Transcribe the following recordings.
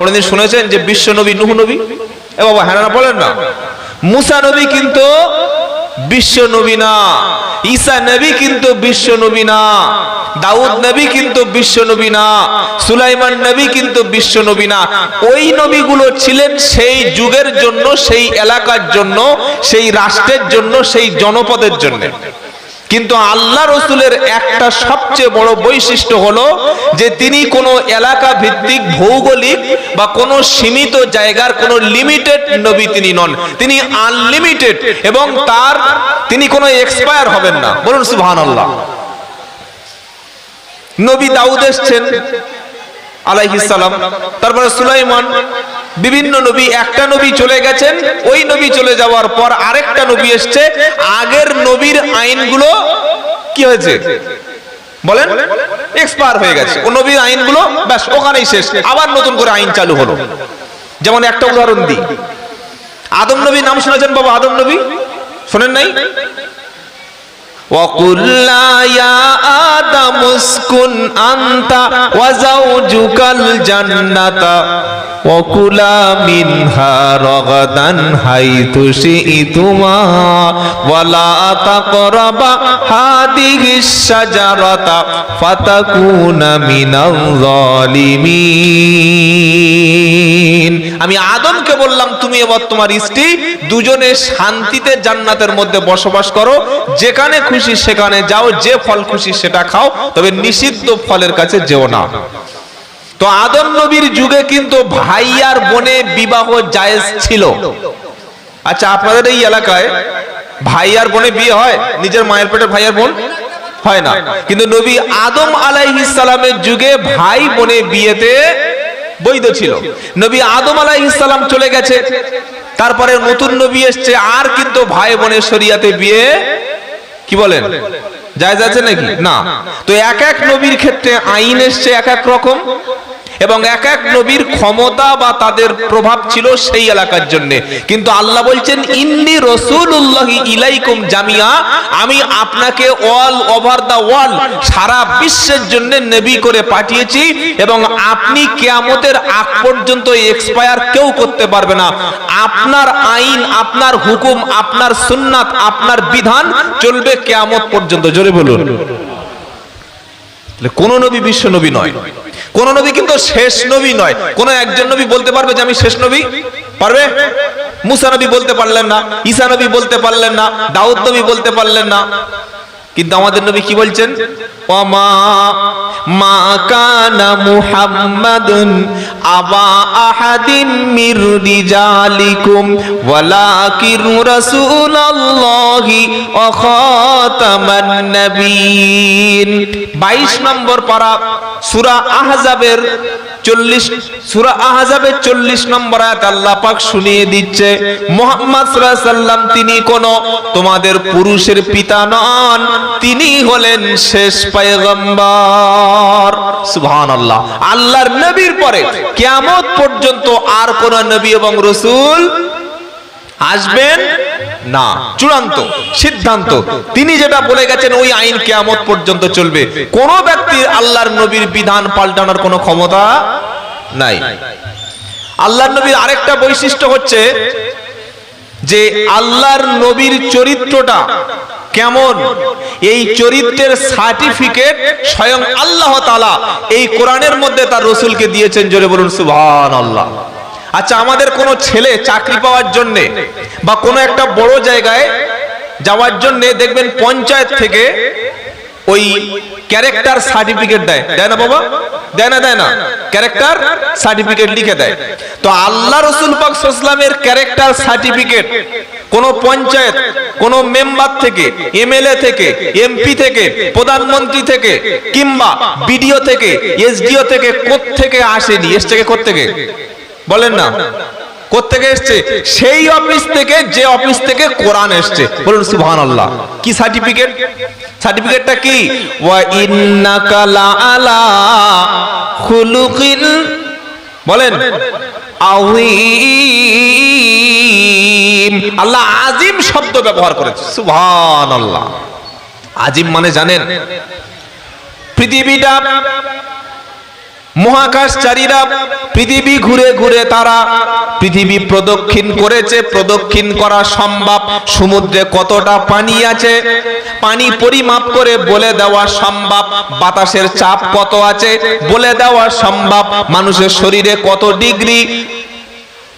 কোনদিন শুনেছেন যে বিশ্ব নবী, নুহ নবী? এ বাবা হ্যাঁ না বলেন না। মুসা নবী কিন্তু বিশ্ব নবী না। ঈসা নবী কিন্তু বিশ্ব নবী না। দাউদ নবী কিন্তু বিশ্ব নবী না। সুলাইমান নবী কিন্তু বিশ্ব নবী না। ওই নবীগুলো ছিলেন সেই যুগের জন্য, সেই এলাকার জন্য, সেই রাষ্ট্রের জন্য, সেই জনপদের জন্য। কিন্তু আল্লাহ রসুলের একটা সবচেয়ে বড় বৈশিষ্ট্য হলো যে তিনি কোনো এলাকা ভিত্তিক ভৌগোলিক বা কোনো সীমিত জায়গার কোনো লিমিটেড নবী তিনি নন। তিনি আনলিমিটেড এবং তার তিনি কোনো এক্সপায়ার হবেন না। বলুন সুবহান আল্লাহ নবী দাউদ এসছেন আলাইহিসালাম তারপরে সুলাইমান বিভিন্ন নবী, একটা নবী চলে গেছেন, ওই নবী চলে যাওয়ার পর আরেকটা নবী এসছে। আগের নবীর আইনগুলো কি হয়েছে? বলেন এক্সপায়ার হয়ে গেছে। ও নবীর আইনগুলো, ব্যাস, ওখানেই শেষ। আবার নতুন করে আইন চালু হলো। যেমন একটা উদাহরণ দিই। আদম নবী নাম শুনেছেন বাবা আদম নবী? শোনেন নাই? وقلنا يا آدم اسكن أنت وزوجك الجنة وكلا منها رغدا حيث شئتما ولا تقربا هذه الشجرة فتكون من الظالمين আমি আদমকে বললাম, তুমি এবার তোমার স্ত্রী দুজনে শান্তিতে জান্নাতের মধ্যে বসবাস করো। যেখানে খুশি সেখানে যাও, যে ফল খুশি সেটা খাও, তবে নিষিদ্ধ ফলের কাছে যেও না। তো আদম নবীর যুগে কিন্তু ভাই আর বোনে বিবাহ জায়েজ ছিল। আচ্ছা আপনাদের এই এলাকায় ভাই আর বোনে বিয়ে হয়? নিজের মায়ের পেটে ভাই আর বোন? হয় না। কিন্তু নবী আদম আলাইহিস সালামের যুগে ভাই বোনে বিয়েতে বৈধ ছিল। নবী আদম আলাই ইসলাম চলে গেছে। তারপরে নতুন নবী এসছে। আর কিন্তু ভাই বোনের শরিয়াতে বিয়ে কি বলেন? যায় আছে নাকি? না। তো এক এক নবীর ক্ষেত্রে আইন এসছে এক এক রকম। এবং এক এক নবীর ক্ষমতা বা তাদের প্রভাব ছিল সেই এলাকার জন্য। কিন্তু আল্লাহ বলছেন, ইন্নি রসুল্লাহি ইলাইকুম জামিয়া আমি আপনাকে অল ওভার দা ওয়ার্ল্ড, সারা বিশ্বের জন্য নবী করে পাঠিয়েছি এবং আপনি কেয়ামতের আগ পর্যন্ত এক্সপায়ার কেউ করতে পারবে না। আপনার আইন, আপনার হুকুম, আপনার সুন্নাত, আপনার বিধান চলবে কেয়ামত পর্যন্ত। জোরে বলুন। কোন নবী বিশ্ব নবী নয়। কোন নবী কিন্তু শেষ নবী নয়। কোন একজন নবী বলতে পারবে যে আমি শেষ নবী? পারবে? মুসা নবী বলতে পারলেন না, ঈসা নবী বলতে পারলেন না, দাউদ নবী বলতে পারলেন না। কিন্তু আমাদের নবী কি বলছেন? ওমা মা কানা মুহাম্মাদুন আবা আহাদিন মির রিজালিকুম ওয়ালাকিন রাসূলুল্লাহি ওয়া খাতামান নবিয়িন। 22 নম্বর পারা সূরা আহজাবের 40 সূরা আহজাবের 40 নম্বর আয়াত আল্লাহ পাক শুনিয়ে দিচ্ছে, মোহাম্মদ সাল্লাম তিনি কোন তোমাদের পুরুষের পিতা নন, তিনি হলেন শেষ পয়গম্বর। সুবহানাল্লাহ। আল্লাহর নবীর পরে কেমন পর্যন্ত আর কোন নবী এবং রসুল আসবেন না, চূড়ান্ত, সিদ্ধান্ত। তিনি যেটা বলে গেছেন, ওই আইন কেয়ামত পর্যন্ত চলবে। কোন ব্যক্তির আল্লাহর নবীর বিধান পাল্টানোর কোনো ক্ষমতা নাই। আল্লাহর নবীর আরেকটা বৈশিষ্ট্য হচ্ছে যে, আল্লাহর নবীর চরিত্রটা কেমন? এই চরিত্রের সার্টিফিকেট স্বয়ং আল্লাহ তালা এই কোরআনের মধ্যে তার রসুলকে দিয়েছেন। জোরে বলুন সুভান আল্লাহ আচ্ছা আমাদের কোনো ছেলে চাকরি পাওয়ার জন্যে বা কোনো একটা বড় জায়গায় যাওয়ার জন্য দেখবেন পঞ্চায়েত থেকে ওই ক্যারেক্টার সার্টিফিকেট দেয়। দেয় না বাবা? দেয় না দেয় না। ক্যারেক্টার সার্টিফিকেট লিখে দেয়। তো আল্লাহ রসুল পাক ইসলামের ক্যারেক্টার সার্টিফিকেট কোন পঞ্চায়েত, কোন মেম্বার থেকে, এমএলএ থেকে, এমপি থেকে, প্রধানমন্ত্রী থেকে, কিংবা বিডিও থেকে, এসডিও থেকে থেকে আসেনি? এস থেকে থেকে বলেন না। কোথেকে এসছে? সেই অফিস থেকে, যে অফিস থেকে কোরআন এসছে। বলুন সুবহানাল্লাহ। কি সার্টিফিকেট সার্টিফিকেটটা কি? ওয়া বলেন। আল্লাহ আজিম শব্দ ব্যবহার করেছে। সুবহানাল্লাহ। আজিম মানে জানেন। পৃথিবীটা মহাকাশচারীরা পৃথিবী ঘুরে ঘুরে তারা পৃথিবী প্রদক্ষিণ করেছে, প্রদক্ষিণ করা সম্ভব। সমুদ্রে কতটা পানি আছে, পানি পরিমাপ করে বলে দেওয়া সম্ভব। বাতাসের চাপ কত আছে, বলে দেওয়া সম্ভব। মানুষের শরীরে কত ডিগ্রি,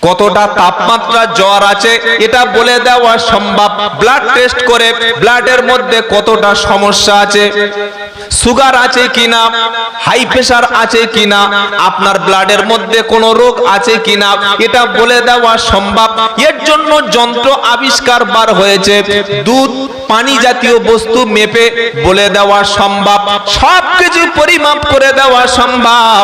কতটা তাপমাত্রা জ্বর আছে, এটা বলে দেওয়া সম্ভব। ব্লাড টেস্ট করে ব্লাডের মধ্যে কতটা সমস্যা আছে সুগার আছে কিনা? হাই প্রেশার আছে কিনা? আপনার ব্লাডের মধ্যে কোনো রোগ আছে কিনা? এটা বলে দেওয়া সম্ভব। এর জন্য যন্ত্র আবিষ্কার বার হয়েছে। দুধ পানি জাতীয় বস্তু মেপে বলে দেওয়া সম্ভব সব কিছু পরিমাপ করে দেওয়া সম্ভব।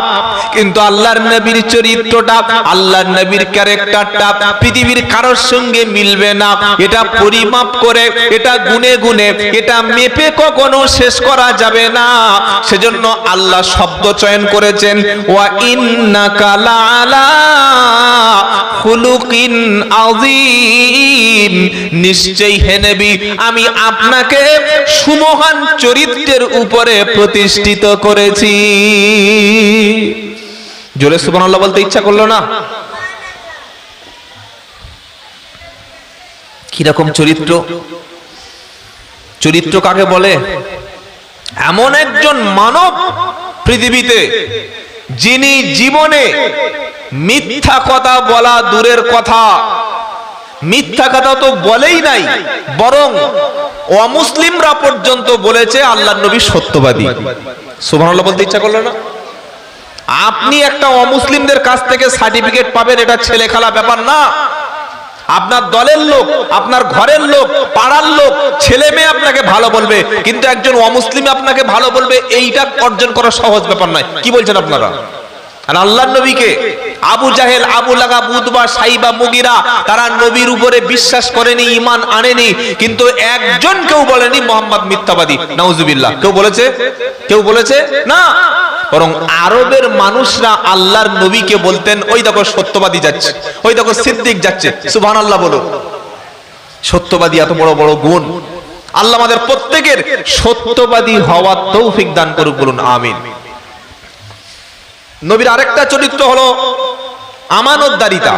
কিন্তু আল্লাহর নবীর চরিত্রটা, আল্লাহর নবীর ক্যারেক্টারটা পৃথিবীর কারোর সঙ্গে মিলবে না। এটা পরিমাপ করে, এটা গুনে গুনে, এটা মেপে কখনো শেষ করা যাবে না। সেজন্য আল্লাহ শব্দ চয়ন করেছেন, ওয়া ইন্নাকা লাআলা খুলুকিন আযীম। নিশ্চয়ই হে আমি আপনাকে সুমহান চরিত্রের উপরে প্রতিষ্ঠিত করেছি। জোরে সুবহানাল্লাহ বলতে ইচ্ছা করল না? কীরকম চরিত্র? চরিত্র কাকে বলে? এমন একজন মানব পৃথিবীতে, যিনি জীবনে মিথ্যা কথা বলা দূরের কথা। মিথ্যা কথা তো বলেই নাই, বরং অমুসলিমরা পর্যন্ত বলেছে আল্লাহ নবী সত্যবাদী। সুবহানাল্লাহ বলতে ইচ্ছা করল না? আপনি একটা অমুসলিমদের কাছ থেকে সার্টিফিকেট পাবেন, এটা ছেলে খেলা ব্যাপার না। আপনার দলের লোক, আপনার ঘরের লোক, পাড়ার লোক, ছেলে মেয়ে আপনাকে ভালো বলবে, কিন্তু একজন অমুসলিম আপনাকে ভালো বলবে, এইটা অর্জন করা সহজ ব্যাপার নয়। কি বলছেন আপনারা? আর আল্লাহ নবীকে। আবু জাহেল, আবু লাগা, বুধবা, সাইবা, মুগিরা, তারা নবীর উপরে বিশ্বাস করেনি ইমান আনেনি, কিন্তু একজন কেউ বলেনি মোহাম্মদ মিথ্যাবাদী। নাউজুবিল্লাহ। কেউ বলেছে? কেউ বলেছে? না। বরং আরবের মানুষরা আল্লাহর নবীকে বলতেন, ওই দেখো সত্যবাদী যাচ্ছে, ওই দেখো সিদ্দিক যাচ্ছে সুবহান আল্লাহ বলো। সত্যবাদী এত বড় বড় গুণ। আল্লাহ আমাদের প্রত্যেকের সত্যবাদী হওয়ার তৌফিক দান করুক, বলুন, আমিন। নবীর আরেকটা চরিত্র হলো আমানতদারিতা।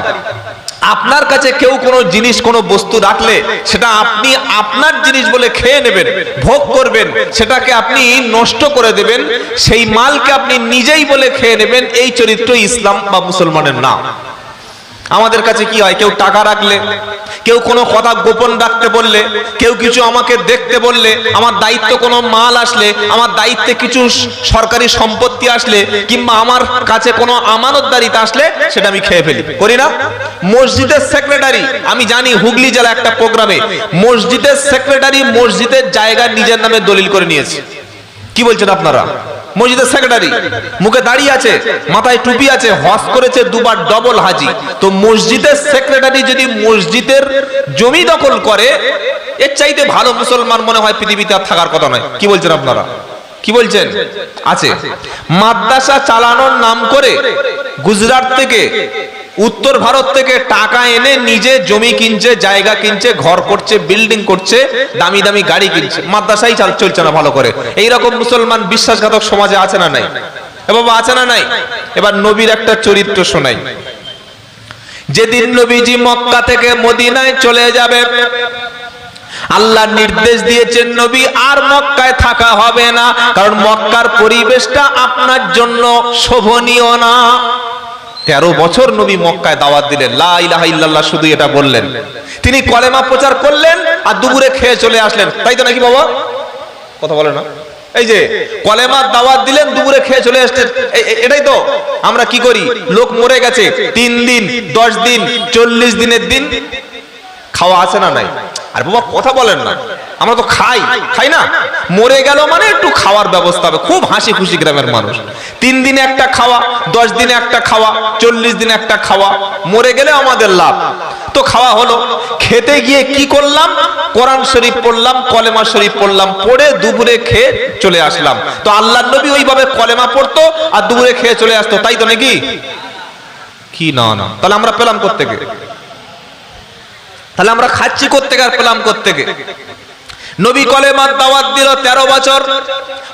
আপনার কাছে কেউ কোনো জিনিস, কোনো বস্তু রাখলে সেটা আপনি আপনার জিনিস বলে খেয়ে নেবেন, ভোগ করবেন, সেটাকে আপনি নষ্ট করে দেবেন, সেই মালকে আপনি নিজেই বলে খেয়ে নেবেন, এই চরিত্র ইসলাম বা মুসলমানের না আমাদের কাছে কি হয়? কেউ টাকা রাখলে, কেউ কোনো কথা গোপন রাখতে বললে, কেউ কিছু আমাকে দেখতে বললে, আমার দায়িত্ব কোনো মাল আসলে, আমার দায়িত্বে কিছু সরকারি সম্পত্তি আসলে, কিংবা আমার কাছে কোনো আমানতদারিতে আসলে, সেটা আমি খেয়ে ফেলি। করি না? মসজিদের সেক্রেটারি আমি জানি হুগলি জেলা একটা প্রোগ্রামে, মসজিদের সেক্রেটারি মসজিদের জায়গা নিজের নামে দলিল করে নিয়েছে। কি বলছেন আপনারা? মসজিদের সেক্রেটারি মুখে দাঁড়িয়ে আছে, মাথায় টুপি আছে, হস করেছে, দুবার ডবল হাজি। তো মসজিদের সেক্রেটারি যদি মসজিদের জমি দখল করে, এর চাইতে ভালো মুসলমান মনে হয় পৃথিবীতে আর থাকার কথা নয়। কি বলছেন আপনারা? কি বলছেন? আছে। মাদ্রাসা চালানোর নাম করে গুজরাট থেকে উত্তর ভারত থেকে টাকা এনে নিজে জমি কিনছে, জায়গা কিনছে, ঘর করছে বিল্ডিং করছে, দামি দামি গাড়ি কিনছে। মাদ্রাসাই চাল চলছে না ভালো করে। এই রকম মুসলমান বিশ্বাসঘাতক সমাজে আছে না নাই? বাবা, আছে না নাই? এবার নবীর একটা চরিত্র শোনাই। যেদিন নবীজি মক্কা থেকে মদিনায় চলে যাবে, আল্লাহ নির্দেশ দিয়েছেন, নবী, আর মক্কায় থাকা হবে না। কারণ মক্কার পরিবেশটা আপনার জন্য শোভনীয় না। তেরো বছর নবী মক্কায় দাওয়াত দিলেন, লা ইলাহা ইল্লাল্লাহ শুধু এটা বললেন। তিনি কলেমা প্রচার করলেন আর দুপুরে খেয়ে চলে আসলেন। তাই তো নাকি বাবা? কথা বলে না। এই যে কলেমার দাওয়াত দিলেন, দুপুরে খেয়ে চলে এ- এটাই তো। আমরা কি করি? লোক মরে গেছে, তিন দিন, দশ দিন, চল্লিশ দিনের দিন, খাওয়া আছে না নাই? আর বাবা কথা বলেন না। আমরা তো খাই খাই না? মরে গেল মানে একটু খাওয়ার ব্যবস্থা হবে। খুব হাসি খুশি গ্রামের মানুষ। তিন দিনে একটা খাওয়া, দশ দিনে একটা খাওয়া, চল্লিশ দিনে একটা খাওয়া, মরে গেলে আমাদের লাভ। তো খাওয়া হলো। খেতে গিয়ে কি করলাম? কোরআন শরীফ পড়লাম, কলেমা শরীফ পড়লাম, পড়ে দুপুরে খেয়ে চলে আসলাম। তো আল্লাহ নবী ওইভাবে কলেমা পড়তো আর দুপুরে খেয়ে চলে আসতো। তাই তো নাকি? কি না না। তাহলে আমরা পেলাম কোত্থেকে? তাহলে আমরা খাচ্ছি কোত্থেকে আর পেলাম কোত্থেকে? নবী কলেমার দাওয়াত দিল তেরো বছর।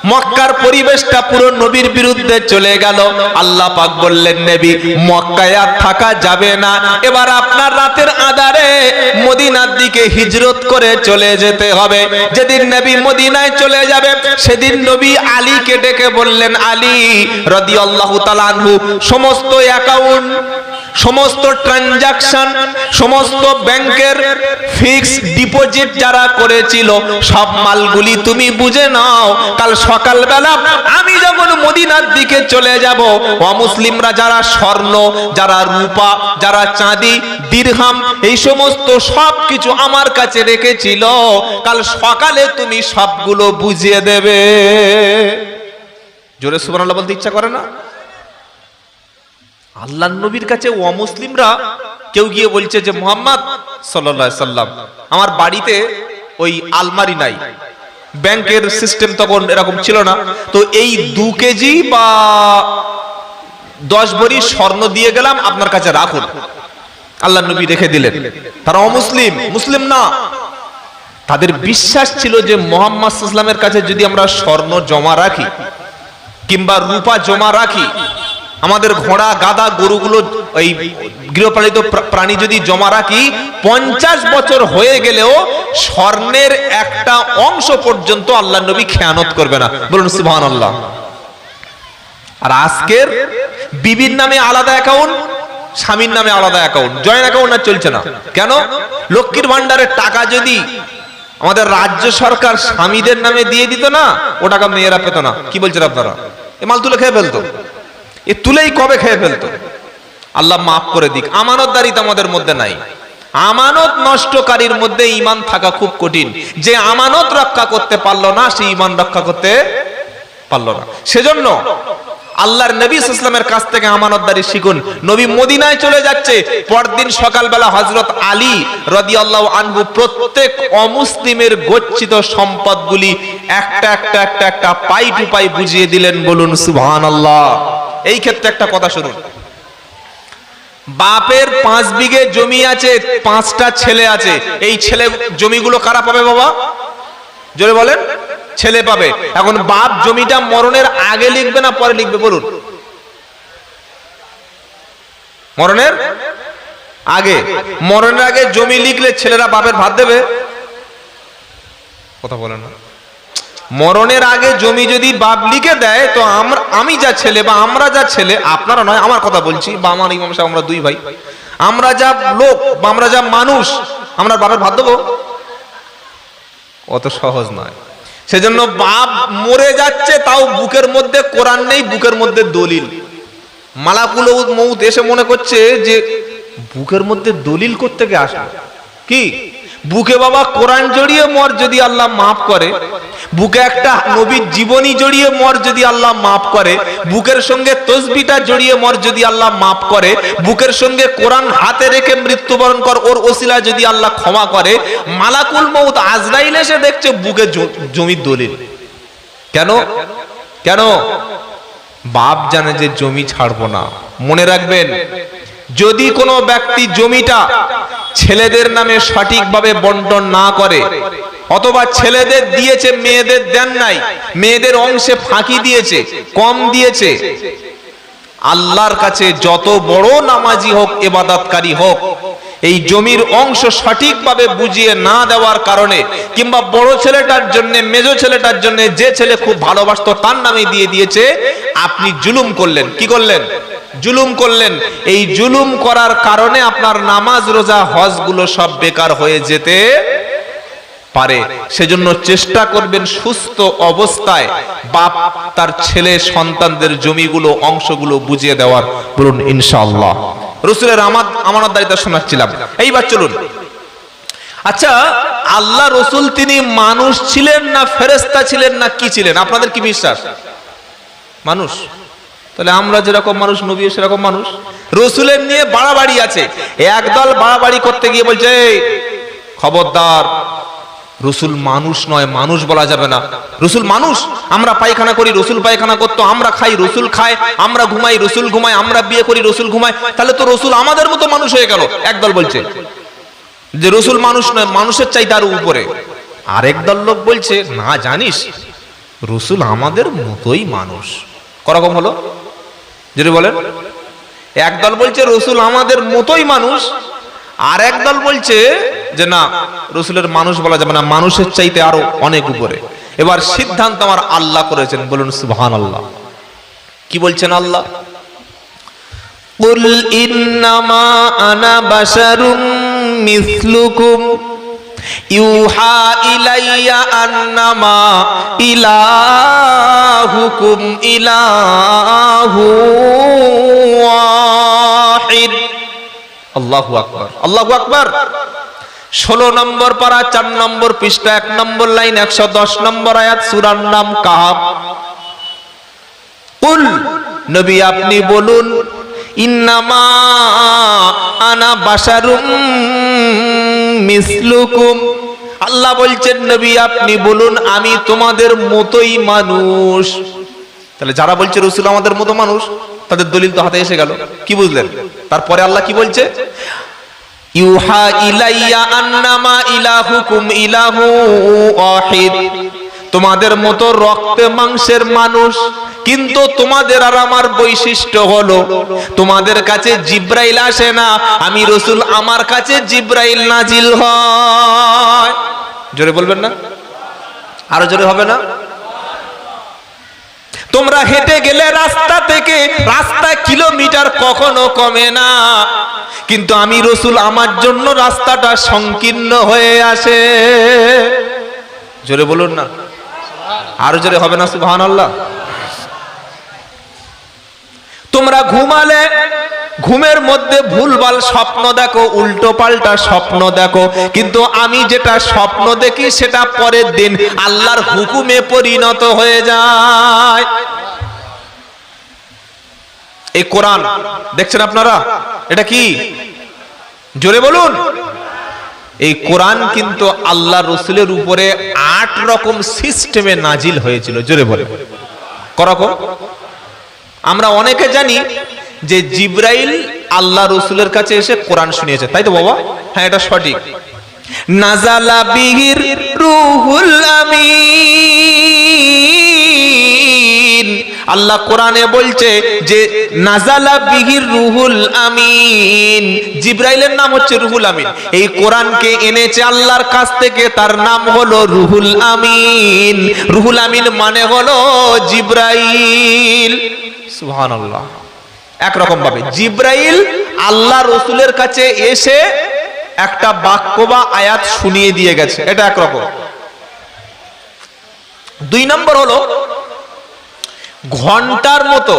মক্কার পরিবেশটা পুরো নবীর বিরুদ্ধে চলে গেল। আল্লাহ পাক বললেন, নবী, মক্কায় আর থাকা যাবে না। এবার আপনার রাতের আধারে মদিনার দিকে হিজরত করে চলে যেতে হবে। যেদিন নবী মদিনায় চলে যাবে, সেদিন নবী আলীকে ডেকে বললেন, আলী রদি তাআলা আনহু, সমস্ত অ্যাকাউন্ট সমস্ত ট্রানজাকশন সমস্ত ব্যাংকের ফিক্স ডিপোজিট যারা করেছিল, সব মালগুলি তুমি বুঝে নাও। কাল সকালবেলা আমি যখন মদিনার দিকে চলে যাব, অমুসলিমরা যারা স্বর্ণ, যারা রূপা, যারা চাঁদি, দীর্ঘাম, এই সমস্ত সব কিছু আমার কাছে রেখেছিল। কাল সকালে তুমি সবগুলো বুঝিয়ে দেবে। জোরে সুবহানাল্লাহ বলতে ইচ্ছা করে না? আল্লাহ নবীর কাছে অমুসলিমরা কেউ গিয়ে বলছে যে, মোহাম্মদ সাল্লাম, আমার বাড়িতে ওই আলমারি নাই। ব্যাংকের সিস্টেম তখন এরকম ছিল না। তো এই দু কেজি বা দশ ভরি স্বর্ণ দিয়ে গেলাম, আপনার কাছে রাখুন। আল্লাহ নবী রেখে দিলেন। তারা অমুসলিম, মুসলিম না। তাদের বিশ্বাস ছিল যে, মোহাম্মদ ইসলামের কাছে যদি আমরা স্বর্ণ জমা রাখি কিংবা রূপা জমা রাখি আমাদের ঘোড়া গাদা গরুগুলো ওই গৃহপালিত প্রাণী যদি জমা রাখি, পঞ্চাশ বছর হয়ে গেলেও স্বর্ণের একটা অংশ পর্যন্ত আল্লাহ নবী খেয়ানত করবে না। বলুন সুবহান আল্লাহ আর আজকের বিবির নামে আলাদা অ্যাকাউন্ট স্বামীর নামে আলাদা অ্যাকাউন্ট জয়েন্ট অ্যাকাউন্ট আর চলছে না। কেন? লক্ষ্মীর ভান্ডারের টাকা যদি আমাদের রাজ্য সরকার স্বামীদের নামে দিয়ে দিত না ও টাকা মেয়েরা পেত না। কি বলছেন আপনারা? এ মাল তুলে খেয়ে ফেলতো। এ তুলেই কবে খেয়ে ফেলতো? আল্লাহ মাফ করে দিক। আমানতদারিতা আমাদের মধ্যে নাই। আমানত নষ্টকারীর মধ্যে ইমান থাকা খুব কঠিন। যে আমানত রক্ষা করতে পারল না, সে ইমান রক্ষা করতে পারল না। সেজন্য আল্লাহর নবী ইসলামের কাছ থেকে আমানতদারি শিখুন। নবী মদিনায় চলে যাচ্ছে। পরদিন সকালবেলা হজরত আলী রাদিয়াল্লাহু আনহু প্রত্যেক অমুসলিমের গচ্ছিত সম্পদগুলি একটা একটা একটা একটা পাই টু পাই বুঝিয়ে দিলেন বলুন, সুবহানাল্লাহ। এই ক্ষেত্রে একটা কথা শুনুন। বাপের পাঁচ বিঘে জমি আছে, পাঁচটা ছেলে আছে। এই ছেলে জমিগুলো কারা পাবে বাবা? জোরে বলেন, ছেলে পাবে। এখন বাপ জমিটা মরণের আগে লিখবে না পরে লিখবে, বলুন। মরণের আগে। মরণের আগে জমি লিখলে ছেলেরা বাপের ভাত দেবে? কথা বলে না। মরণের আগে জমি যদি বাপ লিখে দেয়, তো আমরা আমি যা ছেলে বা আমরা যা ছেলে, আপনারা নয়, আমার কথা বলছি, বা আমার ইমাম সাহেব, আমরা দুই ভাই। আমরা যা লোক বা আমরা যা মানুষ, আমরা বাপের ভাত দেবো অত সহজ নয়। সেজন্য বাপ মরে যাচ্ছে, তাও বুকের মধ্যে কোরআন নেই, বুকের মধ্যে দলিল। মালাকুল মৌত এসে মনে করছে যে, বুকের মধ্যে দলিল করতে আসলো? কি? বুকে বাবা কোরআন জড়িয়ে মর যদি আল্লাহ মাফ করে। বুকে একটা নবীর জীবনী জড়িয়ে মর যদি আল্লাহ মাফ করে। বুকের সঙ্গে তসবিটা জড়িয়ে মর যদি আল্লাহ মাফ করে। বুকের সঙ্গে কোরআন হাতে রেখে মৃত্যুবরণ কর, ওর ওসিলা যদি আল্লাহ ক্ষমা করে। মালাকুল মৌত আজরাইল এসে দেখছে বুকে জমির দলিল। কেন? কেন? বাপ জানে যে জমি ছাড়বো না। মনে রাখবেন, যদি কোনো ব্যক্তি জমিটা ছেলেদের নামে সঠিকভাবে বন্টন না করে। অথবা ছেলেদের দিয়েছে, মেয়েদের দেন নাই। মেয়েদের অংশে ফাঁকি দিয়েছে, কম দিয়েছে। আল্লাহর কাছে যত বড় নামাজি হোক এবাদাতকারী হোক, এই জমির অংশ সঠিকভাবে বুঝিয়ে না দেওয়ার কারণে, কিংবা বড় ছেলেটার জন্য, মেজো ছেলেটার জন্য যে ছেলে খুব ভালোবাসতো, তার নামে দিয়ে দিয়েছে, আপনি জুলুম করলেন। কি করলেন? জুলুম করলেন। এই জুলুম করার কারণে আপনার নামাজ, রোজা, হজগুলো সব বেকার হয়ে যেতে পারে। সেজন্য চেষ্টা করবেন সুস্থ অবস্থায় বাপ, তার ছেলে, সন্তানদের জমিগুলো, অংশগুলো বুঝিয়ে দেওয়ার। বলুন, ইনশাআল্লাহ। রসুলের আমার দায়িত্ব শোনাচ্ছিলাম। এইবার চলুন। আচ্ছা আল্লাহ রসুল তিনি মানুষ ছিলেন না ফেরেস্তা ছিলেন না কি ছিলেন? আপনাদের কি বিশ্বাস? মানুষ। তাহলে আমরা যেরকম মানুষ নবী সেরকম মানুষ। রসুলের নিয়ে বাড়াবাড়ি আছে। একদল বাড়াবাড়ি করতে গিয়ে বলছে খবরদার, রসুল মানুষ নয়, মানুষ বলা যাবে না। রসুল মানুষ, আমরা পায়খানা করি, রসুল পায়খানা করতো, আমরা খাই, রসুল খায়, আমরা ঘুমাই, রসুল ঘুমাই আমরা বিয়ে করি, রসুল ঘুমাই তাহলে তো রসুল আমাদের মতো মানুষ হয়ে গেল, একদল বলছে। যে রসুল মানুষ নয়, মানুষের চাই তার উপরে। আরেক দল লোক বলছে, না, জানিস, রসুল আমাদের মতোই মানুষ। করকম হলো? যদি বলেন একদল বলছে রসুল আমাদের মতোই মানুষ আর একদল বলছে যে না রসুলের মানুষ বলা যাবে না মানুষের চাইতে আরো অনেক উপরে এবার সিদ্ধান্ত আমার আল্লাহ করেছেন বলুন সুবহান আল্লাহ কি বলছেন আল্লাহ قل إنما أنا بشر مثلكم يوحى إلي أنما ইলাহুকুম ইলাহু ওয়াহিদ। আল্লাহু আকবার আল্লাহু আকবার। ষোলো নম্বর পারা 4 নম্বর পৃষ্ঠা 1 নম্বর লাইন, একশো দশ নম্বর আয়াত, সূরার নাম কাহাব। কুল, নবী আপনি বলুন, ইন্নামা আনা বাশারুম মিসলুকুম। আল্লাহ বলছেন, নবী, আপনি বলুন, আমি তোমাদের মতোই মানুষ। তাহলে যারা বলছে রসুল আমাদের মতো মানুষ, তাদের দলিল তো হাতে এসে গেল। কি বুঝলেন? তারপরে আল্লাহ কি বলছে? ইউহা ইলাইয়া আন্নামা ইলাহুকুম ইলাহু ওয়াহিদ। তোমাদের মতো রক্তে মাংসের মানুষ, কিন্তু তোমাদের আর আমার বৈশিষ্ট্য হলো, তোমাদের কাছে জিব্রাইল আসে না, আমি রসুল আমার কাছে জিব্রাইল নাজিল হয়। জোরে বলবেন না? আরও জোরে হবে না? তোমরা হেঁটে গেলে রাস্তা থেকে রাস্তা কিলোমিটার কখনো কমে না। কিন্তু আমি রসুল, আমার জন্য রাস্তাটা সংকীর্ণ হয়ে আসে। জোরে বলুন না। আরও জোরে হবে না সুবহান আল্লাহ তোমরা ঘুমালে ঘুমের মধ্যে ভুলভাল স্বপ্ন দেখো, উল্টো পাল্টা স্বপ্ন দেখো। কিন্তু আমি যেটা স্বপ্ন দেখি, সেটা পরের দিন আল্লাহর হুকুমে পরিণত হয়ে যায়। এই কোরআন, দেখছেন আপনারা? এটা কি? জোরে বলুন। এই কোরআন কিন্তু আল্লাহ রসুলের উপরে আট রকম সিস্টেমে নাজিল হয়েছিল। জোরে বলে। করকম? আমরা অনেকে জানি যে জিব্রাইল আল্লাহ রসুলের কাছে এসে কোরআন শুনিয়েছে। তাই তো বাবা? হ্যাঁ এটা সঠিক। নাজালা বিহির রুহুল আমিন। আল্লাহ কোরআনে বলছে যে, নাজালা বিহির রুহুল আমিন। জিব্রাইলের নাম হচ্ছে রুহুল আমিন। এই কোরআনকে এনেছে আল্লাহর কাছ থেকে, তার নাম হলো রুহুল আমিন। রুহুল আমিন মানে হলো জিব্রাইল। সুবহানাল্লাহ। একরকম ভাবে জিব্রাইল আল্লাহ রসুলের কাছে এসে একটা বাক্য বা আয়াত শুনিয়ে দিয়ে গেছে। এটা একরকম। দুই নম্বর হলো, ঘণ্টার মতো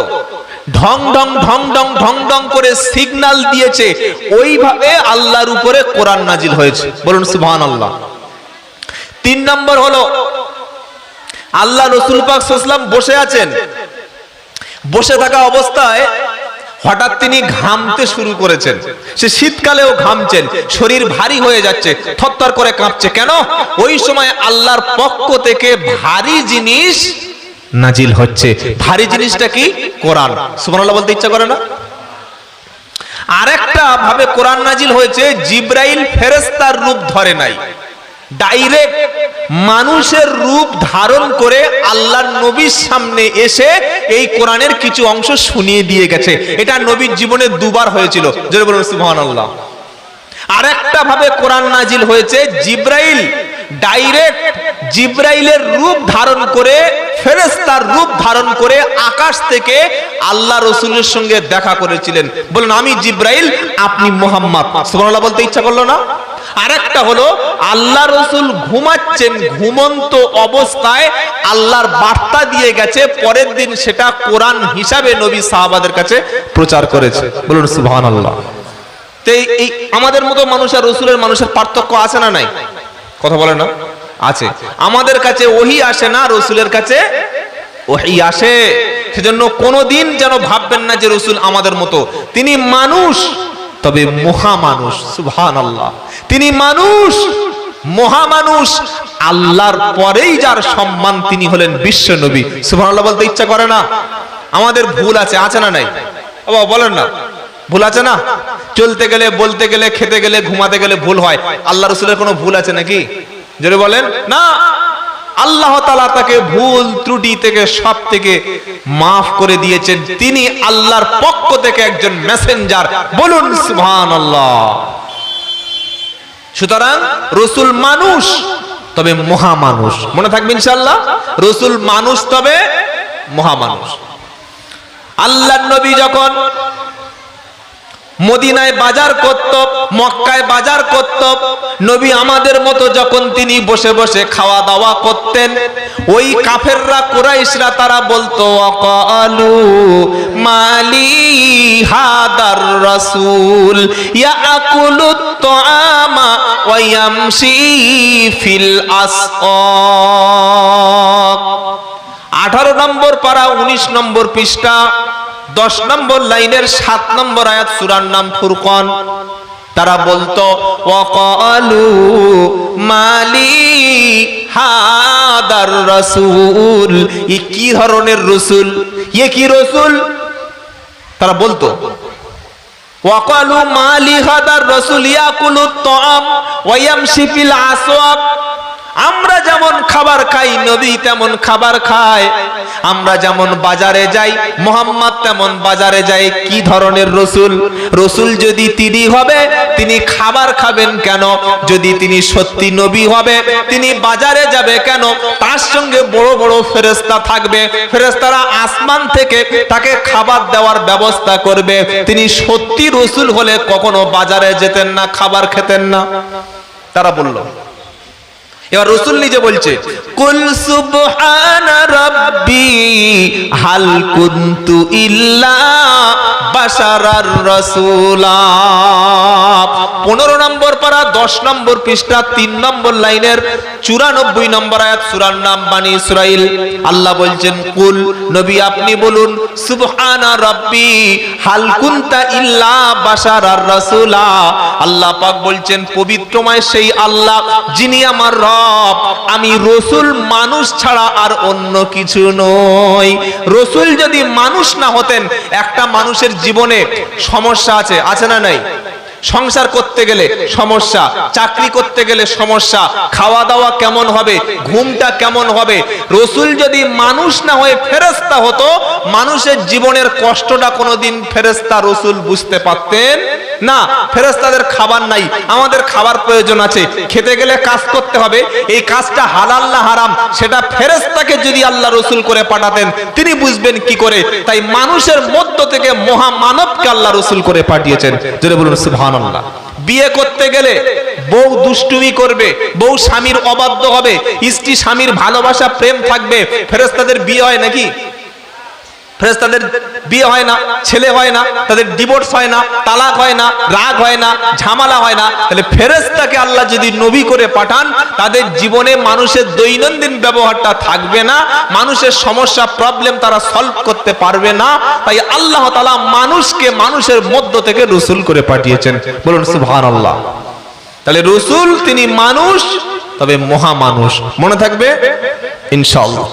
ঢং ঢং ঢং ঢং ঢং ঢং করে সিগনাল দিয়েছে, ওইভাবে আল্লাহর উপরে কোরআন নাজিল হয়েছে। বলুন সুবহান আল্লাহ তিন নম্বর হলো, আল্লাহ রসুল পাক বসে আছেন। বসে থাকা অবস্থায় হঠাৎ তিনি ঘামতে শুরু করেছেন। সে শীতকালেও ঘামছেন, শরীর ভারী হয়ে যাচ্ছে, থরথর করে কাঁপছে। কেন? ওই সময় আল্লাহর পক্ষ থেকে ভারী জিনিস নাজিল হচ্ছে। ভারী জিনিসটা কি? কোরআন। সুবহানাল্লাহ বলতে ইচ্ছা করে না? আরেকটা ভাবে কোরআন নাজিল হয়েছে, জিব্রাইল ফেরেস্তার রূপ ধরে নাই। ডাইরেক্ট মানুষের রূপ ধারণ করে আল্লাহর নবীর সামনে এসে এই কোরআনের কিছু অংশ শুনিয়ে দিয়ে গেছে। এটা নবীর জীবনে দুবার হয়েছিল। যেটা বলুন, সুবহানাল্লাহ। আরেকটা ভাবে কোরআন নাজিল হয়েছে, জিব্রাইল ডাইরেক্ট জিব্রাইলের রূপ ধারণ করে ফেরেস্তার রূপ ধারণ করে আকাশ থেকে আল্লাহ রসুলের সঙ্গে দেখা করেছিলেন। বলুন, আমি জিব্রাইল, আপনি মোহাম্মদ। সুবহানাল্লাহ বলতে ইচ্ছা করল না? আরেকটা হলো, আল্লাহ রসুল ঘুমাচ্ছেন ঘুমন্ত অবস্থায় আল্লাহর বার্তা দিয়ে গেছে, পরের দিন সেটা কোরআন হিসাবে নবী সাহাবাদের কাছে প্রচার করেছে। বলুন, সুবহানাল্লাহ। তো এই আমাদের মতো মানুষ আর রসুলের মানুষের পার্থক্য আছে না নাই? কথা বলে না? আছে। আমাদের কাছে ওহি আসে না, রসুলের কাছে ওহি আসে। সেজন্য কোনোদিন যেন ভাববেন না যে রসুল আমাদের মতো। তিনি মানুষ, তবে মহা মানুষ সুবহান আল্লাহ তিনি মানুষ মহা মানুষ আল্লাহর পরেই যার সম্মান তিনি হলেন বিশ্ব নবী। সুবহান আল্লাহ বলতে ইচ্ছা করে না? আমাদের ভুল আছে আছে না নাই? বলেন না। ভুল আছে না? চলতে গেলে, বলতে গেলে, খেতে গেলে, ঘুমাতে গেলে ভুল হয়। আল্লাহ রসুলের কোনো ভুল আছে নাকি? জোরে বলেন, না, আল্লাহ তালা তাকে ভুল ত্রুটি থেকে, সব থেকে মাফ করে দিয়েছেন। তিনি আল্লাহর পক্ষ থেকে একজন মেসেঞ্জার বলুন সুবহান আল্লাহ সুতরাং, রসুল মানুষ, তবে মহামানুষ। মনে থাকবে ইনশাল্লাহ রসুল মানুষ, তবে মহামানুষ। আল্লাহ নবী যখন মদিনায় বাজার করত, মক্কায় বাজার করত। নবী আমাদের মতো যখন তিনি বসে বসে খাওয়া দাওয়া করতেন, ওই কাফেররা, কুরাইশরা তারা বলতো, অকালু মালি হাদার রাসূল, ইয়াকুলু তাআমা ওয়া ইয়ামশি ফিল আসওয়াক। আঠারো নম্বর পারা, উনিশ নম্বর পৃষ্ঠা। দশ নম্বর লাইনের সাত নম্বর আয়াত সুরার নাম ফুরকন। তারা বলতো, ওয়াকালু মালি হাদার রাসূল। ই কি ধরনের রসুল? ইয়ে কি রসুল? তারা বলতো, ওয়াকালু মালি হাদার রসুল ইয়াকুলু তাআম ওয়া ইয়ামশি ফিল আসওয়াক আমরা যেমন খাবার খাই, নবী তেমন খাবার খায়। আমরা যেমন বাজারে যাই, মোহাম্মদ তেমন বাজারে যাই, কি ধরনের রসুল? রসুল যদি তিনি হবে, তিনি খাবার খাবেন কেন? যদি তিনি সত্যি নবী হবে, তিনি বাজারে যাবে কেন? তার সঙ্গে বড় বড় ফেরেস্তা থাকবে। ফেরেস্তারা আসমান থেকে তাকে খাবার দেওয়ার ব্যবস্থা করবে। তিনি সত্যি রসুল হলে কখনো বাজারে যেতেন না, খাবার খেতেন না। তারা বলল এবার রসুল নিজে বলছে, কুল হাল কুনতু ইল্লা বাশারার রাসূলা। 15 নম্বর পারা 10 নম্বর পৃষ্ঠা 3 নম্বর লাইনের 94 নম্বর আয়াত, সূরার নাম ইসরাইল। আল্লাহ বলছেন, কুল, নবী আপনি বলুন, সুবহানা রাব্বি, হাল কুনতা ইল্লা বাশারার রাসূলা। আল্লাহ পাক বলছেন, পবিত্রময় সেই আল্লাহ যিনি আমার রব। আমি রসুল মানুষ ছাড়া আর অন্য কিছু নই। রসুল যদি মানুষ না হতেন, একটা মানুষের জীবনে সমস্যা আছে আছে না নাই? সংসার করতে গেলে সমস্যা, চাকরি করতে গেলে সমস্যা খাওয়া দাওয়া কেমন হবে, ঘুমটা কেমন হবে? রসুল যদি মানুষ না হয়ে ফেরেস্তা হতো, মানুষের জীবনের কষ্টটা কোনোদিন ফেরেস্তা রসুল বুঝতে পারতেন না ফেরেস্তাদের খাবার নাই, আমাদের খাবার প্রয়োজন আছে। খেতে গেলে কাজ করতে হবে, এই কাজটা হালাল না হারাম, সেটা ফেরেস্তাকে যদি আল্লাহ রসুল করে পাঠাতেন, তিনি বুঝবেন কি করে। তাই মানুষের মধ্য থেকে মহা মানবকে আল্লাহ রসুল করে পাঠিয়েছেন। যদি বলুন, সুবহানাল্লাহ। বিয়ে করতে গেলে বউ দুষ্টুমি করবে, বউ স্বামীর অবাধ্য হবে, স্ত্রী স্বামীর ভালোবাসা, প্রেম থাকবে ফেরেস্তাদের বিয়ে হয় নাকি? ফেরেস্তাদের বিয়ে হয় না, ছেলে হয় না, তাদের ডিভোর্স হয় না, তালাক হয় না, রাগ হয় না, ঝামেলা হয় না। তাহলে ফেরেস্তাকে আল্লাহ যদি নবী করে পাঠান, তাদের জীবনে মানুষের দৈনন্দিন ব্যবহারটা থাকবে না, মানুষের সমস্যা প্রবলেম তারা সলভ করতে পারবে না। তাই আল্লাহ তালা মানুষকে মানুষের মধ্য থেকে রসুল করে পাঠিয়েছেন। বলুন সুবহান আল্লাহ তাহলে রসুল, তিনি মানুষ, তবে মহা মানুষ মনে থাকবে? ইনশাআল্লাহ।